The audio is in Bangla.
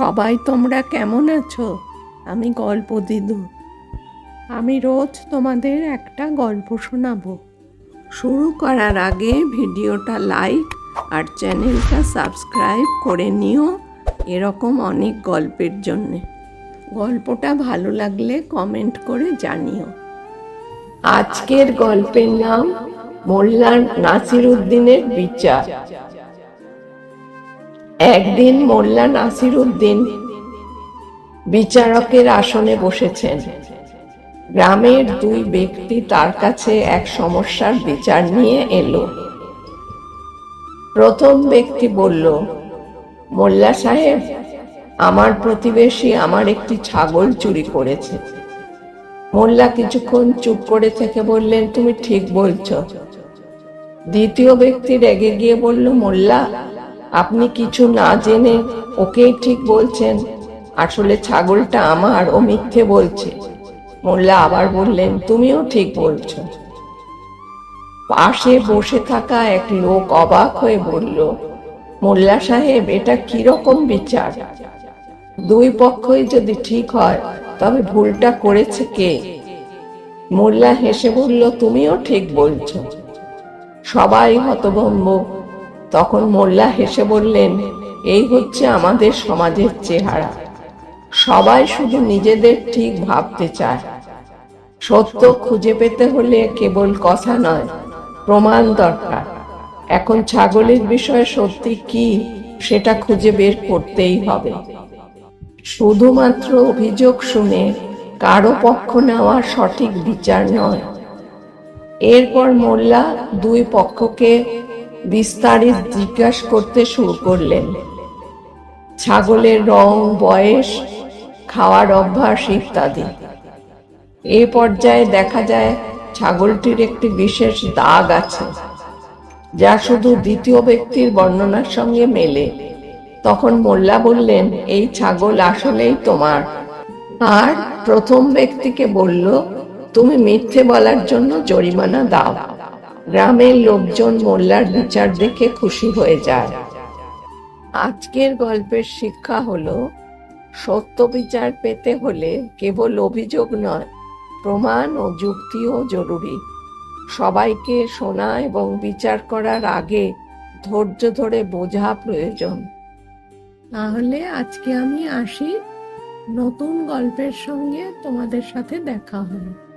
সবাই তোমরা কেমন আছো? আমি গল্প দিদু। আমি রোজ তোমাদের একটা গল্প শোনাবো। শুরু করার আগে ভিডিওটা লাইক আর চ্যানেলটা সাবস্ক্রাইব করে নিও এরকম অনেক গল্পের জন্যে। গল্পটা ভালো লাগলে কমেন্ট করে জানিও। আজকের গল্পের নাম মোল্লা নাসির উদ্দিনের বিচার। একদিন মোল্লা নাসির উদ্দিন বিচারকের আসনে বসেছেন। গ্রামের দুই ব্যক্তি তার কাছে এক সমস্যার বিচার নিয়ে এলো। প্রথম ব্যক্তি বলল, মোল্লা সাহেব, আমার প্রতিবেশী আমার একটি ছাগল চুরি করেছে। মোল্লা কিছুক্ষণ চুপ করে থেকে বললেন, তুমি ঠিক বলছো। দ্বিতীয় ব্যক্তি রেগে গিয়ে বলল, মোল্লা আপনি কিছু না জেনে ওকেই ঠিক বলছেন। আসলে ছাগলটা আমার ও মিথ্যে বলছে। মোল্লা আবার বললেন, তুমিও ঠিক বলছো। পাশে বসে থাকা এক লোক অবাক হয়ে বলল, মোল্লা সাহেব, এটা কীরকম বিচার? দুই পক্ষই যদি ঠিক হয়, তবে ভুলটা করেছে কে? মোল্লা হেসে বলল, তুমিও ঠিক বলছো। সবাই হতভম্ব। তখন মোল্লা হেসে বললেন, এই হচ্ছে আমাদের সমাজের চেহারা। সবাই শুধু নিজেদের ঠিক ভাবতে চায়। সত্য খুঁজে পেতে হলে কেবল কথা নয়, প্রমাণ দরকার। এখন ছাগলের বিষয়ে সত্যি কি, সেটা খুঁজে বের করতেই হবে। শুধুমাত্র অভিযোগ শুনে কারও পক্ষ নেওয়া সঠিক বিচার নয়। এরপর মোল্লা দুই পক্ষকে বিস্তারিত জিজ্ঞাসা করতে শুরু করলেন। ছাগলের রং, বয়স, খাওয়ার অভ্যাস ইত্যাদি। এ পর্যায়ে দেখা যায় ছাগলটির একটি বিশেষ দাগ আছে, যা শুধু দ্বিতীয় ব্যক্তির বর্ণনার সঙ্গে মেলে। তখন মোল্লা বললেন, এই ছাগল আসলেই তোমার। আর প্রথম ব্যক্তিকে বলল, তুমি মিথ্যে বলার জন্য জরিমানা দাও। গ্রামের লোকজন মোল্লার বিচার দেখে খুশি হয়ে যায়। আজকের গল্পের শিক্ষা হলো, সত্য বিচার পেতে হলে কেবল অভিযোগ নয়, প্রমাণ ও যুক্তিও জরুরি। সবাইকে শোনা এবং বিচার করার আগে ধৈর্য ধরে বোঝা প্রয়োজন। তাহলে আজকে আমি আসি। নতুন গল্পের সঙ্গে তোমাদের সাথে দেখা হবে।